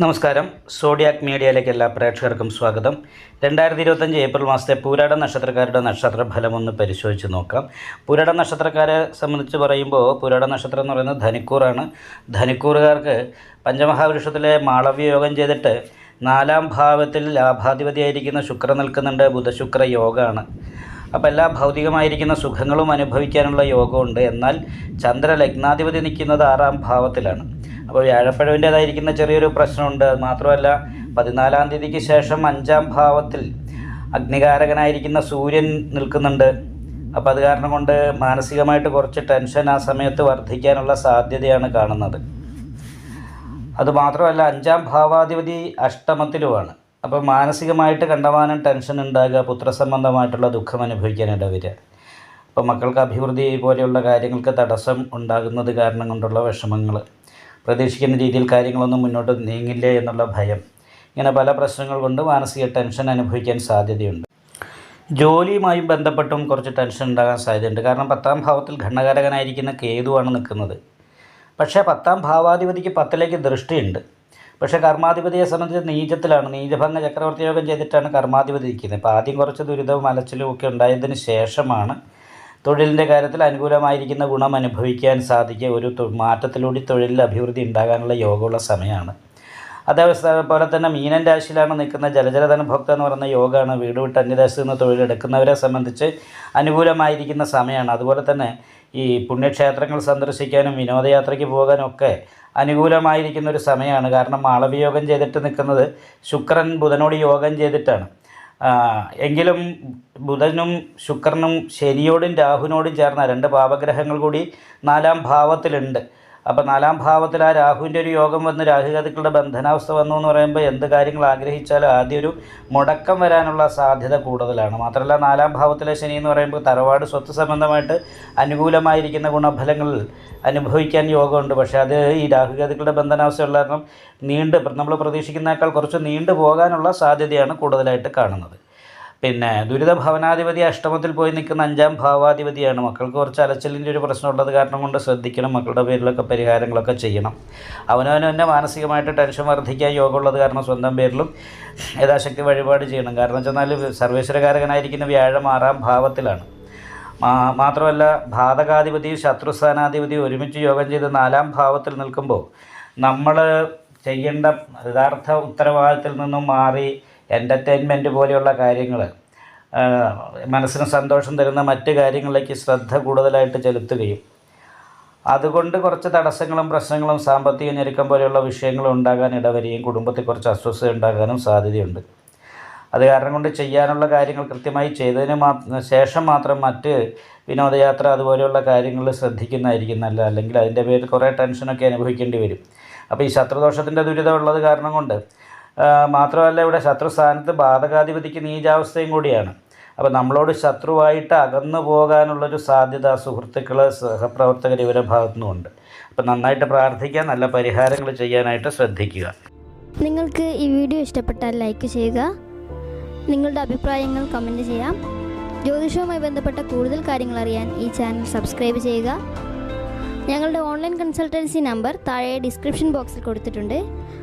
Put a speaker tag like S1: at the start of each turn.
S1: നമസ്കാരം. സോഡിയാക് മീഡിയയിലേക്ക് എല്ലാ പ്രേക്ഷകർക്കും സ്വാഗതം. രണ്ടായിരത്തി ഇരുപത്തഞ്ച് ഏപ്രിൽ മാസത്തെ പൂരാട നക്ഷത്രക്കാരുടെ നക്ഷത്ര ഫലം ഒന്ന് പരിശോധിച്ച് നോക്കാം. പൂരാട നക്ഷത്രക്കാരെ സംബന്ധിച്ച് പറയുമ്പോൾ പൂരാട നക്ഷത്രം എന്ന് പറയുന്നത് ധനിക്കൂറാണ്. ധനിക്കൂറുകാർക്ക് പഞ്ചമഹാപുരുഷത്തിലെ മാളവ്യ യോഗം ചെയ്തിട്ട് നാലാം ഭാവത്തിൽ ലാഭാധിപതിയായിരിക്കുന്ന ശുക്രൻ നിൽക്കുന്നുണ്ട്. ബുധശുക്ര യോഗമാണ് അപ്പോൾ എല്ലാ ഭൗതികമായിരിക്കുന്ന സുഖങ്ങളും അനുഭവിക്കാനുള്ള യോഗമുണ്ട്. എന്നാൽ ചന്ദ്ര ലഗ്നാധിപതി നിൽക്കുന്നത് ആറാം ഭാവത്തിലാണ്. അപ്പോൾ വ്യാഴപ്പഴവിന്റേതായിരിക്കുന്ന ചെറിയൊരു പ്രശ്നമുണ്ട്. മാത്രമല്ല പതിനാലാം തീയതിക്ക് ശേഷം അഞ്ചാം ഭാവത്തിൽ അഗ്നികാരകനായിരിക്കുന്ന സൂര്യൻ നിൽക്കുന്നുണ്ട്. അപ്പോൾ അത് കാരണം കൊണ്ട് മാനസികമായിട്ട് കുറച്ച് ടെൻഷൻ ആ സമയത്ത് വർദ്ധിക്കാനുള്ള സാധ്യതയാണ് കാണുന്നത്. അതുമാത്രമല്ല അഞ്ചാം ഭാവാധിപതി അഷ്ടമത്തിലുമാണ്. അപ്പോൾ മാനസികമായിട്ട് കണ്ടമാനം ടെൻഷൻ ഉണ്ടാകുക പുത്രസംബന്ധമായിട്ടുള്ള ദുഃഖം അനുഭവിക്കാനിട വരിക. അപ്പോൾ മക്കൾക്ക് അഭിവൃദ്ധി പോലെയുള്ള കാര്യങ്ങൾക്ക് തടസ്സം ഉണ്ടാകുന്നത് കാരണം കൊണ്ടുള്ള വിഷമങ്ങൾ. പ്രതീക്ഷിക്കുന്ന രീതിയിൽ കാര്യങ്ങളൊന്നും മുന്നോട്ട് നീങ്ങില്ല എന്നുള്ള ഭയം. ഇങ്ങനെ പല പ്രശ്നങ്ങൾ കൊണ്ട് മാനസിക ടെൻഷൻ അനുഭവിക്കാൻ സാധ്യതയുണ്ട്. ജോലിയുമായും ബന്ധപ്പെട്ടും കുറച്ച് ടെൻഷൻ ഉണ്ടാകാൻ സാധ്യതയുണ്ട്. കാരണം പത്താം ഭാവത്തിൽ ഘണ്ണകാരകനായിരിക്കുന്ന കേതുവാണ് നിൽക്കുന്നത്. പക്ഷേ പത്താം ഭാവാധിപതിക്ക് പത്തിലേക്ക് ദൃഷ്ടിയുണ്ട്. പക്ഷേ കർമാധിപതിയെ സംബന്ധിച്ച് നീചത്തിലാണ്. നീചഭംഗ ചക്രവർത്തി യോഗം ചെയ്തിട്ടാണ് കർമാധിപതി ഇരിക്കുന്നത് അപ്പോൾ ആദ്യം കുറച്ച് ദുരിതവും അലച്ചിലും ഒക്കെ ഉണ്ടായതിന് ശേഷമാണ് തൊഴിലിന്റെ കാര്യത്തിൽ അനുകൂലമായിരിക്കുന്ന ഗുണം അനുഭവിക്കാൻ സാധിക്കുക. ഒരു മാറ്റത്തിലൂടെ തൊഴിലിൽ അഭിവൃദ്ധി ഉണ്ടാകാനുള്ള യോഗമുള്ള സമയമാണ്. അതേപോലെ തന്നെ മീനൻ രാശിയിലാണ് നിൽക്കുന്ന ജലജലധന ഭോക്ത എന്ന് പറയുന്ന യോഗമാണ് വീട് വിട്ട് അന്യദേശത്ത് നിന്ന് തൊഴിലെടുക്കുന്നവരെ സംബന്ധിച്ച് അനുകൂലമായിരിക്കുന്ന സമയമാണ്. അതുപോലെ തന്നെ ഈ പുണ്യക്ഷേത്രങ്ങൾ സന്ദർശിക്കാനും വിനോദയാത്രയ്ക്ക് പോകാനും ഒക്കെ അനുകൂലമായിരിക്കുന്ന ഒരു സമയമാണ്. കാരണം മാളവിയോഗം ചെയ്തിട്ട് നിൽക്കുന്നത് ശുക്രൻ ബുധനോട് യോഗം ചെയ്തിട്ടാണ്. എങ്കിലും ബുധനും ശുക്രനും ശനിയോടും രാഹുവിനോടും ചേർന്ന രണ്ട് പാപഗ്രഹങ്ങൾ കൂടി നാലാം ഭാവത്തിലുണ്ട്. അപ്പോൾ നാലാം ഭാവത്തിൽ ആ രാഹുവിന്റെ ഒരു യോഗം വന്ന് രാഹുഗതികളുടെ ബന്ധനാവസ്ഥ വന്നു എന്ന് പറയുമ്പോൾ എന്ത് കാര്യങ്ങൾ ആഗ്രഹിച്ചാലും ആദ്യം ഒരു മുടക്കം വരാനുള്ള സാധ്യത കൂടുതലാണ്. മാത്രമല്ല നാലാം ഭാവത്തിലെ ശനി എന്ന് പറയുമ്പോൾ തറവാട് സ്വത്ത് സംബന്ധമായിട്ട് അനുകൂലമായിരിക്കുന്ന ഗുണഫലങ്ങൾ അനുഭവിക്കാൻ യോഗമുണ്ട്. പക്ഷേ അത് ഈ രാഹുഗതികളുടെ ബന്ധനാവസ്ഥയുള്ള കാരണം നീണ്ട് നമ്മൾ പ്രതീക്ഷിക്കുന്നേക്കാൾ കുറച്ച് നീണ്ടു പോകാനുള്ള സാധ്യതയാണ് കൂടുതലായിട്ട് കാണുന്നത്. പിന്നെ ദുരിത ഭവനാധിപതി അഷ്ടമത്തിൽ പോയി നിൽക്കുന്ന അഞ്ചാം ഭാവാധിപതിയാണ്. മക്കൾക്ക് കുറച്ച് അലച്ചിലിന്റെ ഒരു പ്രശ്നമുള്ളത് കാരണം കൊണ്ട് ശ്രദ്ധിക്കണം മക്കളുടെ പേരിലൊക്കെ പരിഹാരങ്ങളൊക്കെ ചെയ്യണം. അവനവന് മാനസികമായിട്ട് ടെൻഷൻ വർദ്ധിക്കാൻ യോഗമുള്ളത് കാരണം സ്വന്തം പേരിലും യഥാശക്തി വഴിപാട് ചെയ്യണം. കാരണം വെച്ചാൽ സർവേശ്വരകാരകനായിരിക്കുന്ന വ്യാഴം ആറാം ഭാവത്തിലാണ്. മാത്രമല്ല ബാധകാധിപതിയും ശത്രുസ്ഥാനാധിപതിയും ഒരുമിച്ച് യോഗം ചെയ്ത് നാലാം ഭാവത്തിൽ നിൽക്കുമ്പോൾ നമ്മൾ ചെയ്യേണ്ട യഥാർത്ഥ ഉത്തരവാദിത്തത്തിൽ നിന്നും മാറി എന്റർടൈൻമെന്റ് പോലെയുള്ള കാര്യങ്ങൾ മനസ്സിന് സന്തോഷം തരുന്ന മറ്റ് കാര്യങ്ങളിലേക്ക് ശ്രദ്ധ കൂടുതലായിട്ട് ചെലുത്തുകയും. അതുകൊണ്ട് കുറച്ച് തടസ്സങ്ങളും പ്രശ്നങ്ങളും സാമ്പത്തിക ഞെരുക്കം പോലെയുള്ള വിഷയങ്ങളും ഉണ്ടാകാൻ ഇടവരികയും കുടുംബത്തിൽ കുറച്ച് അസ്വസ്ഥത ഉണ്ടാകാനും സാധ്യതയുണ്ട്. അത് കാരണം കൊണ്ട് ചെയ്യാനുള്ള കാര്യങ്ങൾ കൃത്യമായി ചെയ്തതിന് ശേഷം മാത്രം മറ്റ് വിനോദയാത്ര അതുപോലെയുള്ള കാര്യങ്ങളിൽ ശ്രദ്ധിക്കുന്നതായിരിക്കും നല്ലത്. അല്ലെങ്കിൽ അതിന്റെ പേരിൽ കുറേ ടെൻഷനൊക്കെ അനുഭവിക്കേണ്ടി വരും. അപ്പോൾ ഈ ശത്രുദോഷത്തിന്റെ ദുരിതമുള്ളത് കാരണം കൊണ്ട് മാത്രമല്ല ഇവിടെ ശത്രു സ്ഥാനത്ത് ബാധകാധിപതിക്ക് നീചാവസ്ഥയും കൂടിയാണ്. അപ്പോൾ നമ്മളോട് ശത്രുവായിട്ട് അകന്നു പോകാനുള്ളൊരു സാധ്യത സുഹൃത്തുക്കൾ സഹപ്രവർത്തകർ ഇവരുടെ ഭാഗത്തുനിന്നുമുണ്ട്. അപ്പോൾ നന്നായിട്ട് പ്രാർത്ഥിക്കുക നല്ല പരിഹാരങ്ങൾ ചെയ്യാനായിട്ട് ശ്രദ്ധിക്കുക.
S2: നിങ്ങൾക്ക് ഈ വീഡിയോ ഇഷ്ടപ്പെട്ടാൽ ലൈക്ക് ചെയ്യുക. നിങ്ങളുടെ അഭിപ്രായങ്ങൾ കമന്റ് ചെയ്യാം. ജ്യോതിഷവുമായി ബന്ധപ്പെട്ട കൂടുതൽ കാര്യങ്ങൾ അറിയാൻ ഈ ചാനൽ സബ്സ്ക്രൈബ് ചെയ്യുക. ഞങ്ങളുടെ ഓൺലൈൻ കൺസൾട്ടൻസി നമ്പർ താഴെ ഡിസ്ക്രിപ്ഷൻ ബോക്സിൽ കൊടുത്തിട്ടുണ്ട്.